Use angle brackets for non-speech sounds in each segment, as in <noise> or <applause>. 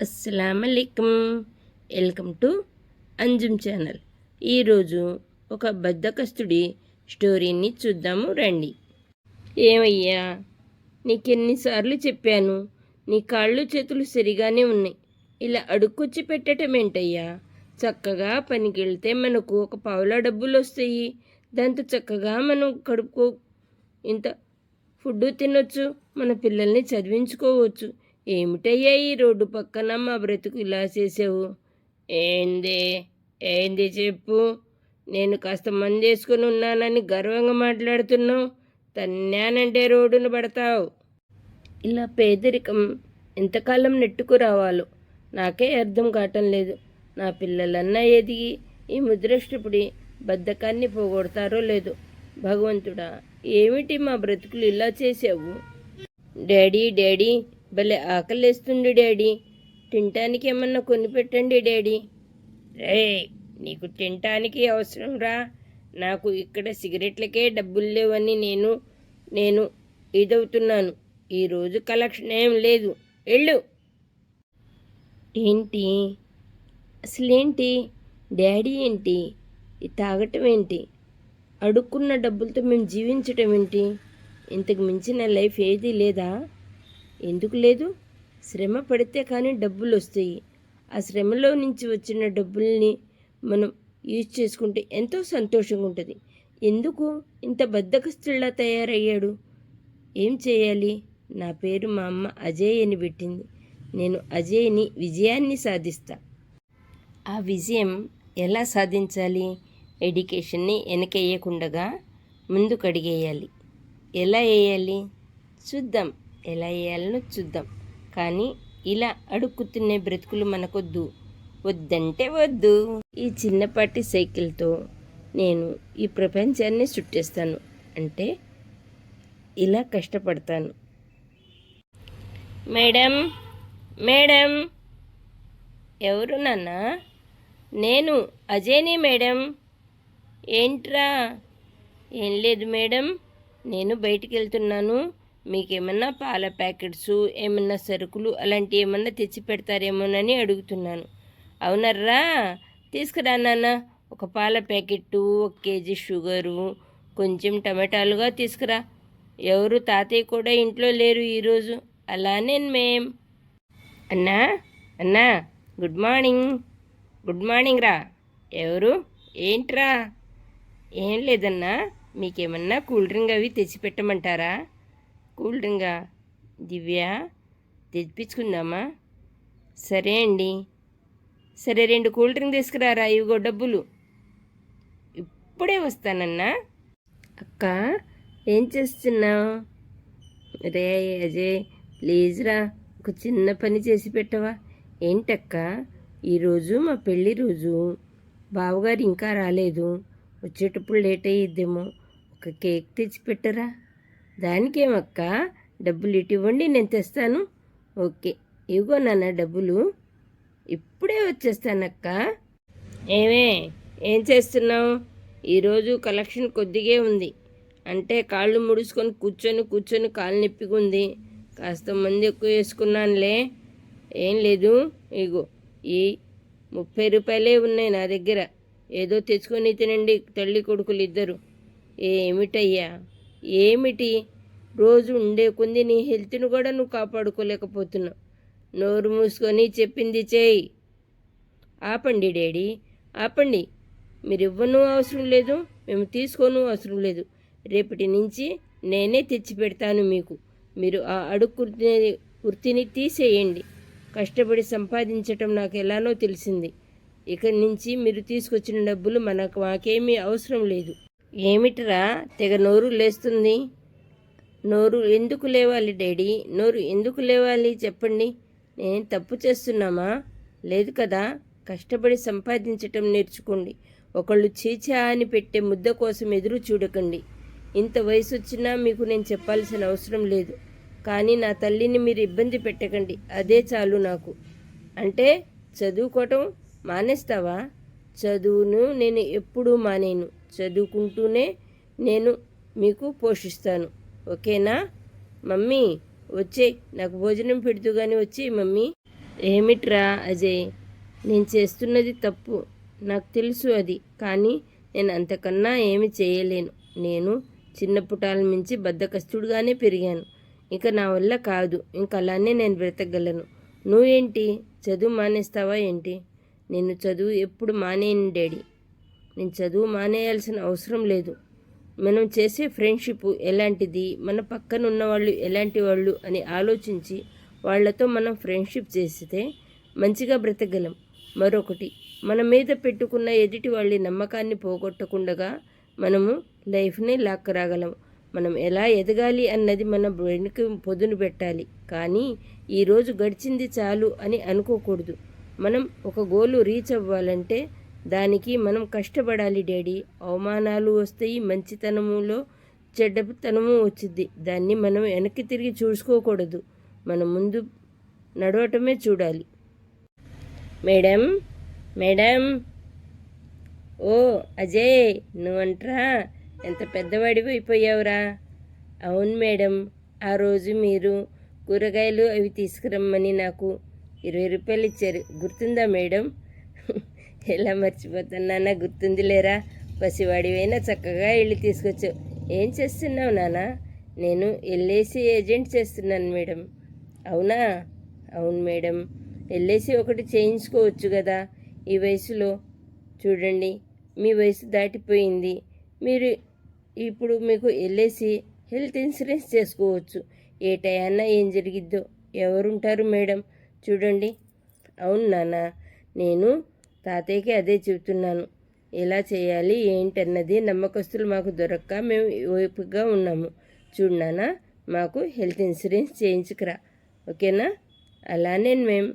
అస్సలం welcome to Anjum channel. ఈరోజు ఒక బద్దకస్తుడి స్టోరీని చూద్దాము రండి. ఏమయ్యా నీకెన్నిసార్లు చెప్పాను నీ కాళ్ళు చేతులు సరిగానే ఉన్నాయి. ఇలా అడుక్కొచ్చి పెట్టడం ఏంటయ్యా చక్కగా పనికి వెళ్తే మనకు ఒక పావులా డబ్బులు వస్తాయి దాంతో చక్కగా మనం కడుపుకో ఇంత ఫుడ్ తినొచ్చు మన పిల్లల్ని చదివించుకోవచ్చు. ఏమిటయ్యా ఈ రోడ్డు పక్కన మా బ్రతుకు ఇలా చేసావు? ఏంది? ఏంది చెప్పు. నేను కాస్త మంది వేసుకుని ఉన్నానని గర్వంగా మాట్లాడుతున్నావు. తన్నానంటే రోడ్డును పడతావు. ఇలా పేదరికం ఎంతకాలం నెట్టుకు రావాలో నాకే అర్థం కావటం లేదు. నా పిల్లలన్నా ఎదిగి ఈ ముద్రష్టపుడి బద్ధకాన్ని పోగొడతారో లేదు. భగవంతుడా ఏమిటి మా బ్రతుకులు ఇలా చేసావు? డాడీ డాడీ భలే ఆకలేస్తుంది డాడీ. తినటానికి ఏమన్నా కొనిపెట్టండి డాడీ. రే నీకు తినటానికి అవసరం రా. నాకు ఇక్కడ సిగరెట్లకే డబ్బులు లేవని నేను నేను ఇదవుతున్నాను. ఈరోజు కలెక్షన్ ఏం లేదు. వెళ్ళు. ఏంటి? అసలేంటి? డాడీ ఏంటి? ఈ తాగటం ఏంటి? అడుక్కున్న డబ్బులతో మేము జీవించటం ఏంటి? ఇంతకు మించిన లైఫ్ ఏదీ లేదా? ఎందుకు లేదు? శ్రమ పడితే కానీ డబ్బులు వస్తాయి. ఆ శ్రమలో నుంచి వచ్చిన డబ్బుల్ని మనం యూజ్ చేసుకుంటే ఎంతో సంతోషంగా ఉంటుంది. ఎందుకు? ఇంత బద్దకస్తుల్లా తయారయ్యాడు. ఏం చేయాలి? నా పేరు మా అమ్మ అజయ్ అని పెట్టింది. నేను అజయ్ని విజయాన్ని సాధిస్తా. ఆ విజయం ఎలా సాధించాలి? ఎడ్యుకేషన్ని వెనకేయకుండగా ముందుకు అడిగేయాలి ఎలా వేయాలి? చూద్దాం. ఎలా వేయాలనో చూద్దాం. కానీ ఇలా అడుక్కుతున్నే బ్రతుకులు మనకొద్దు. వద్దంటే వద్దు. ఈ చిన్నపాటి సైకిల్తో నేను ఈ ప్రపంచాన్ని చుట్టేస్తాను. అంటే ఇలా కష్టపడతాను. Madam madam. ఎవరు నాన్న? నేను అజయ్ని మేడం. ఏంట్రా? ఏం లేదు మేడం. నేను బయటికి వెళ్తున్నాను మీకేమన్నా పాల ప్యాకెట్స్ ఏమన్నా సరుకులు అలాంటి ఏమన్నా తెచ్చి పెడతారేమోనని అడుగుతున్నాను. అవునర్రా? తీసుకురా నాన్న. ఒక పాల ప్యాకెట్టు ఒక కేజీ షుగరు కొంచెం టమాటాలుగా తీసుకురా. ఎవరు తాతయ్య కూడా ఇంట్లో లేరు ఈరోజు. అలానే మేం. అన్నా? అన్నా? Good morning. గుడ్ మార్నింగ్ రా. ఎవరు? ఏంట్రా? ఏం లేదన్నా. మీకేమన్నా కూల్ డ్రింక్ అవి తెచ్చిపెట్టమంటారా కూల్ డ్రింకా దివ్య తెప్పించుకుందామా? సరే అండి. సరే రెండు కూల్ డ్రింక్ తీసుకురారా? ఇవిగో డబ్బులు. ఇప్పుడే వస్తానన్నా. అక్క ఏం చేస్తున్నావు? రే అజయ్ ప్లీజ్ రా ఒక చిన్న పని చేసి పెట్టవా? ఏంటక్క ఈరోజు మా పెళ్ళి రోజు. బావగారు ఇంకా రాలేదు. వచ్చేటప్పుడు లేట్ అయ్యిద్దేమో. ఒక కేక్ తెచ్చి పెట్టరా? దానికేమక్క? డబ్బులు ఇటు ఇవ్వండి నేను తెస్తాను. ఓకే. ఇవ్వగో నాన్న డబ్బులు. ఇప్పుడే వచ్చేస్తానక్క. ఏమే ఏం చేస్తున్నావు? ఈరోజు కలెక్షన్ కొద్దిగే ఉంది. అంటే కాళ్ళు ముడుచుకొని కూర్చొని కూర్చొని కాలు నొప్పిగుంది. కాస్త మంది ఎక్కువ వేసుకున్నానులే. ఏం లేదు. ఇగో ఈ ముప్పై రూపాయలే ఉన్నాయి నా దగ్గర. ఏదో తెచ్చుకొని తినండి తల్లి కొడుకులు ఇద్దరు ఏమిటయ్యా? ఏమిటి? రోజు ఉండే కొంది నీ హెల్త్ను కూడా నువ్వు కాపాడుకోలేకపోతున్నావు. నోరు మూసుకొని చెప్పింది చేయి. ఆపండి డాడీ ఆపండి. మీరు ఇవ్వను అవసరం లేదు మేము తీసుకోను అవసరం లేదు. రేపటి నుంచి నేనే తెచ్చి పెడతాను మీకు. మీరు ఆ అడుగు వృత్తిని తీసేయండి. కష్టపడి సంపాదించటం నాకు ఎలానో తెలిసింది. ఇక్కడి నుంచి మీరు తీసుకొచ్చిన డబ్బులు మనకు మాకేమీ అవసరం లేదు. ఏమిట్రా తెగ నోరు లేస్తుంది? నోరు ఎందుకు లేవాలి డాడీ? నోరు ఎందుకు లేవాలి చెప్పండి. నేను తప్పు చేస్తున్నామా? లేదు కదా. కష్టపడి సంపాదించటం నేర్చుకోండి. ఒకళ్ళు చీచా అని పెట్టే ముద్ద కోసం ఎదురు చూడకండి. ఇంత వయసు వచ్చినా మీకు నేను చెప్పాల్సిన అవసరం లేదు. కానీ నా తల్లిని మీరు ఇబ్బంది పెట్టకండి. అదే చాలు నాకు. అంటే చదువుకోవటం మానేస్తావా? చదువును నేను ఎప్పుడూ మానేను. చదువుకుంటూనే నేను మీకు పోషిస్తాను. ఓకేనా? మమ్మీ వచ్చే నాకు భోజనం పెడుతూ కానీ వచ్చి మమ్మీ. ఏమిట్రా అజయ్? నేను చేస్తున్నది తప్పు. నాకు తెలుసు అది. కానీ నేను అంతకన్నా ఏమి చేయలేను. నేను చిన్నపుటాల మించి బద్దకస్తుడుగానే పెరిగాను. ఇక నా వల్ల కాదు. ఇంక అలానే నేను బ్రతకగలను. నువ్వేంటి? చదువు మానేస్తావా ఏంటి? నేను చదువు ఎప్పుడు మానేయను డాడీ. నేను చదువు మానేయాల్సిన అవసరం లేదు. మనం చేసే ఫ్రెండ్షిప్ ఎలాంటిది? మన పక్కన ఉన్న వాళ్ళు ఎలాంటి వాళ్ళు అని ఆలోచించి వాళ్ళతో మనం ఫ్రెండ్షిప్ చేస్తే మంచిగా బ్రతకగలం. మరొకటి మన మీద పెట్టుకున్న ఎదుటి వాళ్ళ నమ్మకాన్ని పోగొట్టకుండా మనము లైఫ్ని లాక్కరాగలం. మనం ఎలా ఎదగాలి అన్నది మన బ్రెయిన్కి పొదును పెట్టాలి. కానీ ఈరోజు గడిచింది చాలు అని అనుకోకూడదు. మనం ఒక గోలు రీచ్ అవ్వాలంటే దానికి మనం కష్టపడాలి డాడీ. అవమానాలు వస్తాయి మంచితనములో చెడ్డతనము వచ్చింది దాన్ని మనం వెనక్కి తిరిగి చూసుకోకూడదు. మనం ముందు నడవటమే చూడాలి. Madam madam. ఓ అజయ్ నువ్వంట్రా? ఎంత పెద్దవాడివి అయిపోయావురా? అవును మేడం ఆ రోజు మీరు కూరగాయలు అవి తీసుకురమ్మని నాకు ఇరవై రూపాయలు ఇచ్చారు. గుర్తుందా మేడం? <laughs> ఎలా మర్చిపోతున్నానా గుర్తుంది లేరా? పసివాడివైనా చక్కగా వెళ్ళి తీసుకొచ్చావు ఏం చేస్తున్నావు నాన్న? నేను ఎల్ఐసి ఏజెంట్ చేస్తున్నాను మేడం. అవునా? అవును మేడం. ఎల్ఐసి ఒకటి చేయించుకోవచ్చు కదా ఈ వయసులో. చూడండి మీ వయసు దాటిపోయింది. మీరు ఇప్పుడు మీకు ఎల్ఐసి హెల్త్ ఇన్సూరెన్స్ చేసుకోవచ్చు. ఏ టయాన్న ఏం జరిగిద్దో? ఎవరుంటారు మేడం? చూడండి. అవును నాన్న నేను తాతయ్యకి అదే చెబుతున్నాను. ఎలా చేయాలి ఏంటన్నది నమ్మకస్తులు మాకు దొరక్క మేము ఓపికగా ఉన్నాము. చూడు నాన్న మాకు హెల్త్ ఇన్సూరెన్స్ చేయించుకురా. ఓకేనా? అలానే మేము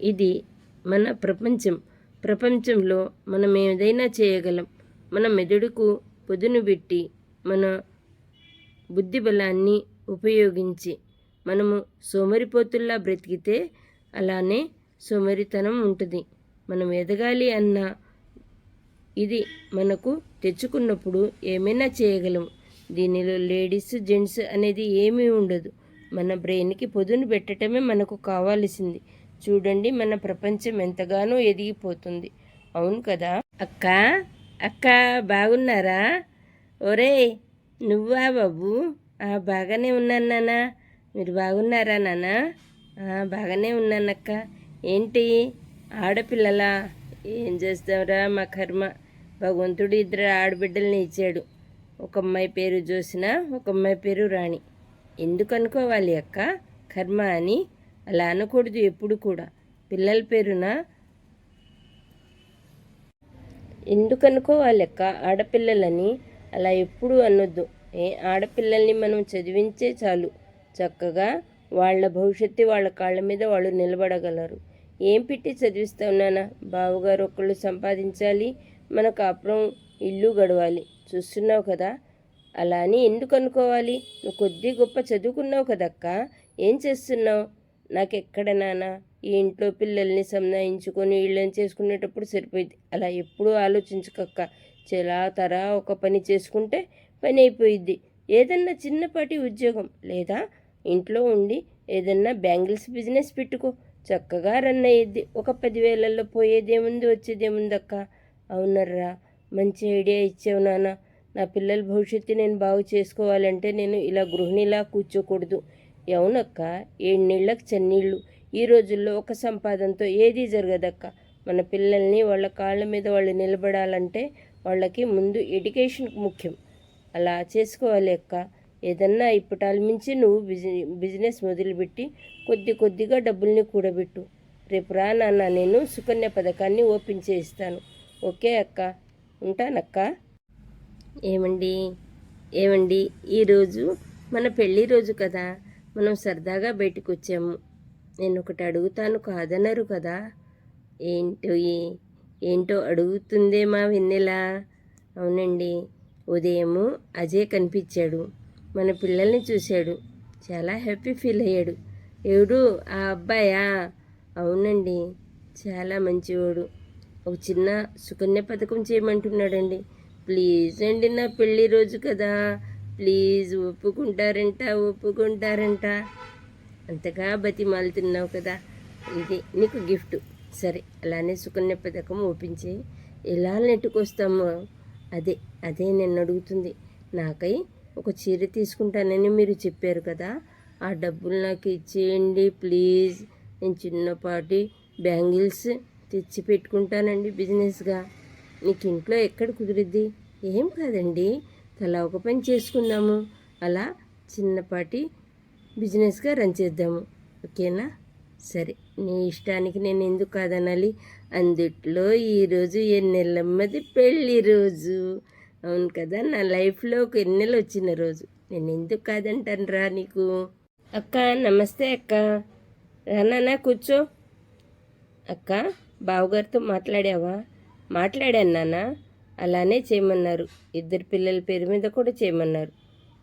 ఇది మన ప్రపంచం. ప్రపంచంలో మనం ఏదైనా చేయగలం. మన మెదడుకు పొదును పెట్టి మన బుద్ధి బలాన్ని ఉపయోగించి మనము సోమరిపోతుల్లా బ్రతికితే అలానే సోమరితనం ఉంటుంది. మనం ఎదగాలి అన్న ఇది మనకు తెచ్చుకున్నప్పుడు ఏమైనా చేయగలం. దీనిలో లేడీస్ జెంట్స్ అనేది ఏమీ ఉండదు. మన బ్రెయిన్కి పొదును పెట్టడమే మనకు కావాల్సింది. చూడండి మన ప్రపంచం ఎంతగానో ఎదిగిపోతుంది. అవును కదా? అక్క అక్క బాగున్నారా? ఒరే నువ్వా బాబు? ఆ, బాగానే ఉన్నానా మీరు బాగున్నారా నాన్న? బాగానే ఉన్నానక్క. ఏంటి? ఆడపిల్లలా? ఏం చేస్తావురా మా కర్మ? భగవంతుడు ఇద్దరు ఆడబిడ్డల్ని ఇచ్చాడు. ఒక అమ్మాయి పేరు జోసిన ఒక అమ్మాయి పేరు రాణి. ఎందుకు అనుకోవాలి అక్క? కర్మ అని? అలా అనకూడదు ఎప్పుడు కూడా. పిల్లల పేరున? ఎందుకు అనుకోవాలి అక్క? ఆడపిల్లలని? అలా ఎప్పుడు అనొద్దు. ఏ ఆడపిల్లల్ని మనం చదివించే చాలు. చక్కగా వాళ్ళ భవిష్యత్తు వాళ్ళ కాళ్ళ మీద వాళ్ళు నిలబడగలరు. ఏం పెట్టి చదివిస్తావు నాన్న బావగారు ఒకళ్ళు సంపాదించాలి మన కాపురం ఇల్లు గడవాలి. చూస్తున్నావు కదా? అలా అని ఎందుకు అనుకోవాలి? నువ్వు కొద్ది గొప్ప చదువుకున్నావు కదక్క? ఏం చేస్తున్నావు? నాకెక్కడ నాన్న ఈ ఇంట్లో పిల్లల్ని సంధాయించుకొని ఇళ్ళని చేసుకునేటప్పుడు సరిపోయింది. అలా ఎప్పుడూ ఆలోచించకక్క. చెలా తరా ఒక పని చేసుకుంటే పని అయిపోయిద్ది. ఏదన్నా చిన్నపాటి ఉద్యోగం లేదా ఇంట్లో ఉండి ఏదన్నా బ్యాంగిల్స్ బిజినెస్ పెట్టుకో. చక్కగా రన్ అయ్యేది ఒక పదివేలల్లో పోయేదేముంది వచ్చేదేముంది అక్క? అవునర్రా మంచి ఐడియా ఇచ్చావు నాన్న. నా పిల్లల భవిష్యత్తు నేను బాగు చేసుకోవాలంటే నేను ఇలా గృహిణిలా కూర్చోకూడదు. అవునక్క ఏడు చన్నీళ్ళు. ఈ రోజుల్లో ఒక సంపాదనతో ఏదీ జరగదక్క. మన పిల్లల్ని వాళ్ళ కాళ్ళ మీద వాళ్ళు నిలబడాలంటే వాళ్ళకి ముందు ఎడ్యుకేషన్ ముఖ్యం. అలా చేసుకోవాలి అక్క. ఏదన్నా ఇప్పటాల మించి నువ్వు బిజి బిజినెస్ మొదలుపెట్టి కొద్ది కొద్దిగా డబ్బుల్ని కూడబెట్టు. రేపు రా నాన్న నేను సుకన్య పథకాన్ని ఓపెన్ చేయిస్తాను. ఓకే అక్క? ఉంటానక్క? ఏమండి? ఏమండి? ఈరోజు మన పెళ్ళి రోజు కదా. మనం సరదాగా బయటకు వచ్చాము నేను ఒకటి అడుగుతాను కాదనరు కదా. ఏంటో ఈ- ఏంటో అడుగుతుందేమా వెన్నెలా వెన్నెల. అవునండి. ఉదయము అజయ్ కనిపించాడు. మన పిల్లల్ని చూశాడు. చాలా హ్యాపీ ఫీల్ అయ్యాడు. ఎవడు ఆ అబ్బాయా? అవునండి. చాలా మంచివాడు. ఒక చిన్న సుకన్య పథకం చేయమంటున్నాడండి. ప్లీజ్ అండి నా పెళ్ళి రోజు కదా. ప్లీజ్ ఒప్పుకుంటారంట ఒప్పుకుంటారంట. అంతగా బతిమాలుతున్నావు కదా. ఇది నీకు గిఫ్ట్. సరే అలానే సుకన్య పథకం ఒప్పించి ఎలా నెట్టుకొస్తామో. అదే అదే నేను అడుగుతుంది. నాకై ఒక చీర తీసుకుంటానని మీరు చెప్పారు కదా. ఆ డబ్బులు నాకు ఇచ్చేయండి ప్లీజ్. నేను చిన్నపాటి బ్యాంగిల్స్ తెచ్చి పెట్టుకుంటానండి బిజినెస్గా. నీకు ఇంట్లో ఎక్కడ కుదిరిద్ది? ఏం కాదండి. తలా ఒక పని చేసుకుందాము. అలా చిన్నపాటి బిజినెస్గా రన్ చేద్దాము. ఓకేనా? సరే. నీ ఇష్టానికి నేను ఎందుకు కాదనాలి? అందుట్లో ఈరోజు ఎన్నెల్లమ్మది పెళ్ళి రోజు. అవును కదా నా లైఫ్లో ఒక ఎన్నెలు వచ్చిన రోజు. నేను ఎందుకు కాదంటానురా నీకు? అక్క నమస్తే అక్క. రానా కూర్చో. అక్క బావగారితో మాట్లాడావా? మాట్లాడాను నాన్న. అలానే చేయమన్నారు. ఇద్దరు పిల్లల పేరు మీద కూడా చేయమన్నారు.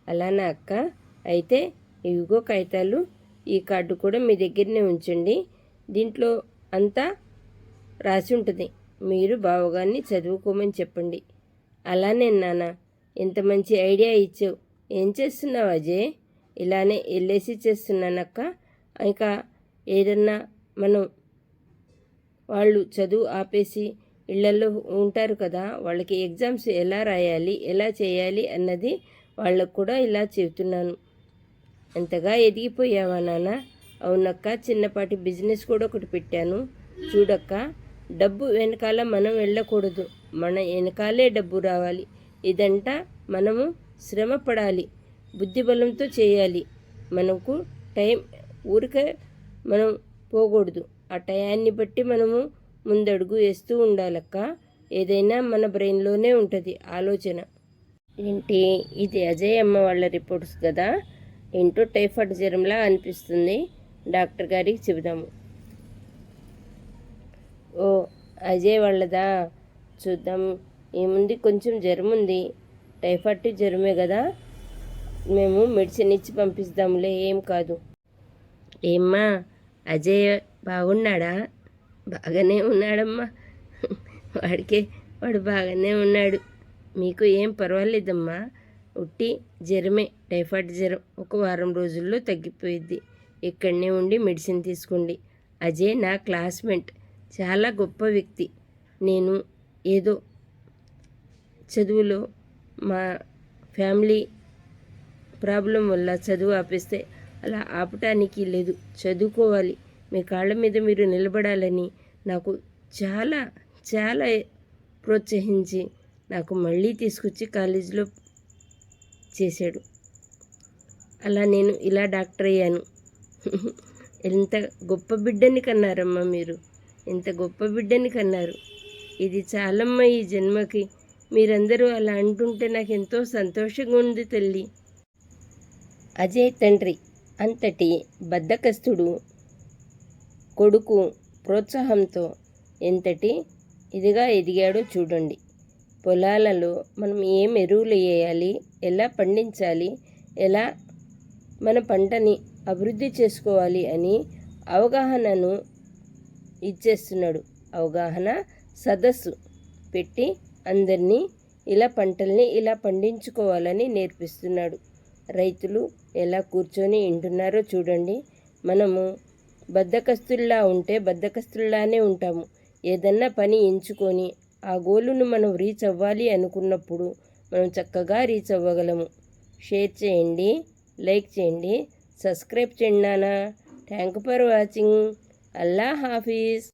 అలానా అక్క? అయితే ఇవిగో కాగితాలు ఈ కార్డు కూడా మీ దగ్గరనే ఉంచండి. దీంట్లో అంతా రాసి ఉంటుంది. మీరు బావగారిని చదువుకోమని చెప్పండి. అలానే నాన్న ఎంత మంచి ఐడియా ఇచ్చావు. ఏం చేస్తున్నావు అజయ్? ఇలానే వెళ్ళేసి చేస్తున్నానక్క. ఇంకా ఏదన్నా మనం వాళ్ళు చదువు ఆపేసి ఇళ్ళలో ఉంటారు కదా వాళ్ళకి ఎగ్జామ్స్ ఎలా రాయాలి ఎలా చేయాలి అన్నది వాళ్ళకు కూడా ఇలా చెబుతున్నాను. ఎంతగా ఎదిగిపోయావా నాన్న అవునక్క చిన్నపాటి బిజినెస్ కూడా ఒకటి పెట్టాను. చూడక్క డబ్బు వెనకాల మనం వెళ్ళకూడదు. మన వెనకాలే డబ్బు రావాలి. ఇదంతా మనము శ్రమ పడాలి బుద్ధిబలంతో చేయాలి. మనకు టైం ఊరికే మనం పోకూడదు. ఆ టయాన్ని బట్టి మనము ముందడుగు వేస్తూ ఉండాలక్క. ఏదైనా మన బ్రెయిన్లోనే ఉంటుంది ఆలోచన. ఏంటి? ఇది అజయ్ అమ్మ వాళ్ళ రిపోర్ట్స్ కదా? ఏంటో టైఫాయిడ్ జ్వరంలా అనిపిస్తుంది. డాక్టర్ గారికి చెబుదాము. ఓ అజయ్ వాళ్ళదా? చూద్దాం. ఏముంది? కొంచెం జ్వరం ఉంది టైఫాయిడ్ జ్వరమే కదా మేము మెడిసిన్ ఇచ్చి పంపిస్తాములే ఏం కాదు. ఏమ్మా అజయ్ బాగున్నాడా? బాగానే ఉన్నాడమ్మా. వాడికే వాడు బాగానే ఉన్నాడు. మీకు ఏం పర్వాలేదమ్మా. ఉట్టి జ్వరమే టైఫాయిడ్ జ్వరం ఒక వారం రోజుల్లో తగ్గిపోయిద్ది. ఇక్కడనే ఉండి మెడిసిన్ తీసుకోండి. అజయ్ నా క్లాస్మేట్. చాలా గొప్ప వ్యక్తి. నేను ఏదో చదువులో మా ఫ్యామిలీ ప్రాబ్లం వల్ల చదువు ఆపేస్తే అలా ఆపటానికి లేదు. చదువుకోవాలి. మీ కాళ్ళ మీద మీరు నిలబడాలని నాకు చాలా చాలా ప్రోత్సహించి నాకు మళ్ళీ తీసుకొచ్చి కాలేజీలో చేశాడు. అలా నేను ఇలా డాక్టర్ అయ్యాను. <laughs> ఎంత గొప్ప బిడ్డని కన్నారమ్మా మీరు. ఇంత గొప్ప బిడ్డని కన్నారు. ఇది చాలమ్మ ఈ జన్మకి. మీరందరూ అలా అంటుంటే నాకు ఎంతో సంతోషంగా ఉంది తల్లి. అజయ్ తండ్రి అంతటి బద్దకస్తుడు కొడుకు ప్రోత్సాహంతో ఎంతటి ఇదిగా ఎదిగాడో చూడండి. పొలాలలో మనం ఏం ఎరువులు వేయాలి ఎలా పండించాలి ఎలా మన పంటని అభివృద్ధి చేసుకోవాలి అని అవగాహనను ఇచ్చేస్తున్నాడు. అవగాహన సదస్సు పెట్టి అందరినీ ఇలా పంటల్ని ఇలా పండించుకోవాలని నేర్పిస్తున్నాడు. రైతులు ఎలా కూర్చొని వింటున్నారో చూడండి. మనము బద్దకస్తుల్లా ఉంటే బద్దకస్తుల్లానే ఉంటాము. ఏదన్నా పని ఎంచుకొని ఆ గోలును మనం రీచ్ అవ్వాలి అనుకున్నప్పుడు మనం చక్కగా రీచ్ అవ్వగలము. షేర్ చేయండి లైక్ చేయండి సబ్స్క్రైబ్ చేయండి నాన్న. Thank for watching. الله حافظ